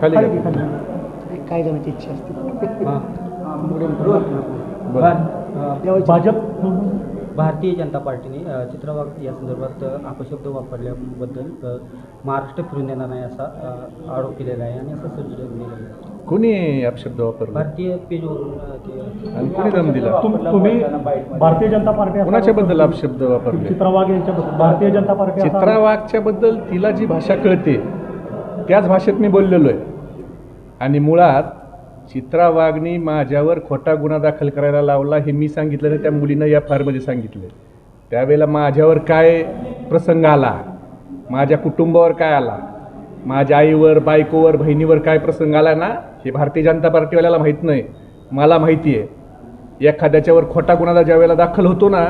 खाली. काय जणांची इच्छा असते. बरं. भाजप भारतीय जनता पार्टीने अ, चित्रा वाघ या संदर्भात अ, अपशब्द वापरल्याबद्दल अ, महाराष्ट्र फिरून देणार नाही असा अ, आरोप केलेला आहे आणि असं सूचना दिलेलं आहे. कोणी अपशब्द वापरला? भारतीय पेजवरून अ, ते आणि कोणी दम दिला? तुम- तुम्ही भारतीय जनता पार्टी असा- कोणाच्या बद्दल अपशब्द वापरले? चित्रा वाघ यांच्याबद्दल. भारतीय जनता पार्टी असा- चित्रा वाघच्या बद्दल तिला जी भाषा कळते त्याच भाषेत मी बोललेलो आहे. आणि मुळात चित्रा वाघनी माझ्यावर खोटा गुन्हा दाखल करायला लावला हे मी सांगितलं त्या मुलीनं या फारमध्ये सांगितलं. त्यावेळेला माझ्यावर काय प्रसंग आला? माझ्या कुटुंबावर काय आला? माझ्या आईवर बायकोवर बहिणीवर काय प्रसंग आला ना? हे भारतीय जनता पार्टीवाल्याला माहीत नाही. मला माहिती आहे. एखाद्याच्यावर खोटा गुन्हा ज्या वेळेला दाखल होतो ना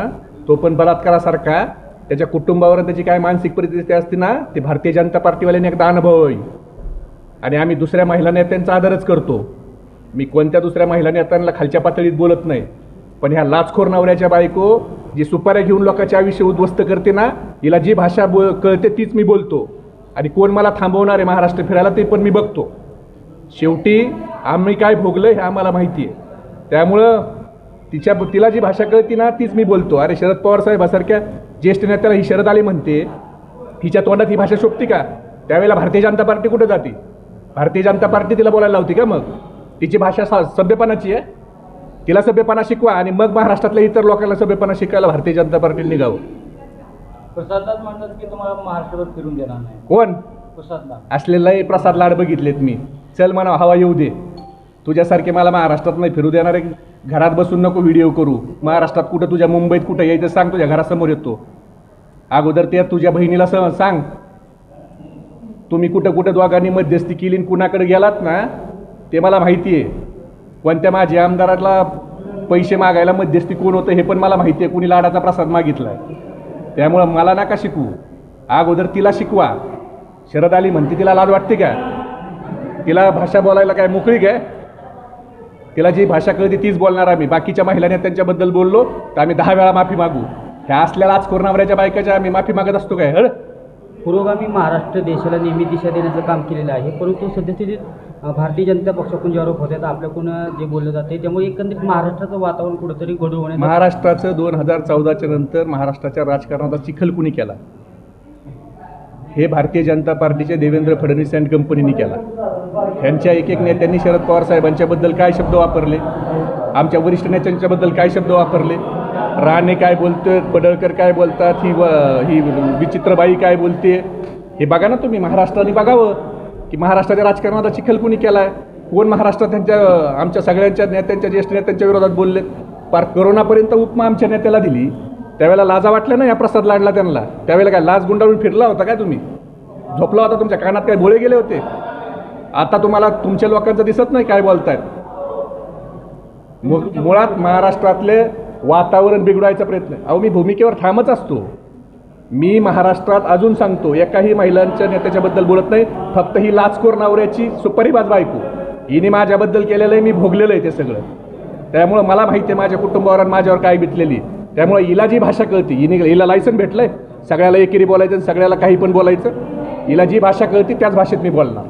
तो पण बलात्कारासारखा त्याच्या कुटुंबावर त्याची काय मानसिक परिस्थिती असते ना ते भारतीय जनता पार्टीवाल्याने एकदा अनुभव होईल आणि आम्ही दुसऱ्या महिला नेत्यांचा आदरच करतो. मी कोणत्या दुसऱ्या महिला नेत्यांना खालच्या पातळीत बोलत नाही पण ह्या लाचखोर नवऱ्याच्या बायको जी सुपाऱ्या घेऊन लोकांच्या आयुष्य उद्ध्वस्त करते ना हिला जी भाषा बो कळते तीच मी बोलतो. आणि कोण मला थांबवणार आहे महाराष्ट्र फिरायला ते पण मी बघतो. शेवटी आम्ही काय भोगलं हे आम्हाला माहिती आहे. त्यामुळं तिच्या तिला जी भाषा कळती ना तीच मी बोलतो. अरे शरद पवार साहेबासारख्या ज्येष्ठ नेत्याला ही शरद आली म्हणते. हिच्या तोंडात ही भाषा शोभते का? त्यावेळेला भारतीय जनता पार्टी कुठे जाते? भारतीय जनता पार्टी तिला बोलायला लावते का मग? तिची भाषा सा- सभ्यपणाची आहे. तिला सभ्यपणा शिकवा आणि मग महाराष्ट्रातल्या इतर लोकांना सभ्यपणा शिकायला भारतीय जनता पार्टीने निघावं. प्रसादलाच म्हणतात की तुम्हाला महाराष्ट्रभर फिरून देणार नाही. कोण? प्रसादला. असलेलाही प्रसाद लाड बघितलेत मी. चल म्हणा हवा येऊ दे. तुझ्यासारखे मला महाराष्ट्रात नाही फिरू देणारे घरात बसून नको व्हिडिओ करू. महाराष्ट्रात कुठं तुझ्या मुंबईत कुठं यायचं सांग तुझ्या घरासमोर येतो. अगोदर त्या तुझ्या बहिणीला स सांग. तुम्ही कुठं कुठं दोघांनी मध्यस्थी केली आणि कुणाकडे गेलात ना ते मला माहिती आहे कोणत्या माझ्या आमदाराला पैसे मागायला मध्यस्थी कोण होतं हे पण मला माहिती आहे कुणी लाडाचा प्रसाद मागितला त्यामुळं मला नका शिकवू. अगोदर तिला शिकवा. शरद आली म्हणते तिला लाज वाटते का? तिला भाषा बोलायला काय मोकळी काय तिला जी भाषा कळते तीच बोलणार आम्ही. बाकीच्या महिलांनी त्यांच्याबद्दल बोललो तर आम्ही दहा वेळा माफी मागू. ह्या असलेला आज कोरोनावऱ्याच्या बायकाच्या आम्ही माफी मागत असतो काय? हळ पुरोगामी महाराष्ट्र देशाला नेहमी दिशा देण्याचं काम केलेलं आहे. परंतु सद्यस्थितीत अ, भारतीय जनता पक्षाकडून जे आरोप होतात आपल्याकडून जे बोललं जाते त्यामुळे एकंदरीत महाराष्ट्राचं वातावरण कुठंतरी गढूळ होण्याचं महाराष्ट्राचं दोन हजार चौदाच्या नंतर महाराष्ट्राच्या राजकारणाचा चिखल कुणी केला? हे भारतीय जनता पार्टीचे देवेंद्र फडणवीस अँड कंपनीने केला. ह्यांच्या एक एक नेत्यांनी शरद पवार साहेबांच्याबद्दल काय शब्द वापरले? आमच्या वरिष्ठ नेत्यांच्याबद्दल काय शब्द वापरले? राणे काय बोलतोय? पडळकर काय बोलतात? ही व ही विचित्रबाई काय बोलते? हे बघा ना तुम्ही महाराष्ट्राने बघावं की महाराष्ट्राच्या राजकारणाचा चिखल कुणी केला आहे कोण महाराष्ट्रात त्यांच्या आमच्या सगळ्यांच्या नेत्यांच्या ज्येष्ठ नेत्यांच्या विरोधात बोलले पार करोनापर्यंत उपमा आमच्या नेत्याला दिली. त्यावेळेला लाजा वाटल्या ना या प्रसाद लाडला त्यांना? त्यावेळेला काय लाज गुंडाळून फिरला होता काय तुम्ही? झोपला होता तुमच्या कानात काय भोळे गेले होते? आता तुम्हाला तुमच्या लोकांचं दिसत नाही काय बोलतायत. मु- मुळात महाराष्ट्रातले वातावरण बिघडवायचा प्रयत्न अहो मी भूमिकेवर ठामच असतो. मी महाराष्ट्रात अजून सांगतो एकाही महिलांच्या नेत्याच्याबद्दल बोलत नाही. फक्त ही लाचखोर नवऱ्याची सुपारीबाज बायको. हिने माझ्याबद्दल केलेलं आहे मी भोगलेलं आहे ते सगळं. त्यामुळं मला माहिती आहे माझ्या कुटुंबावर आणि माझ्यावर काय बितलेली. त्यामुळे हिला जी भाषा कळते हिने हिला लायसन भेटलंय. सगळ्याला एकेरी बोलायचं सगळ्याला काही पण बोलायचं. हिला जी भाषा कळते त्याच भाषेत मी बोलणार.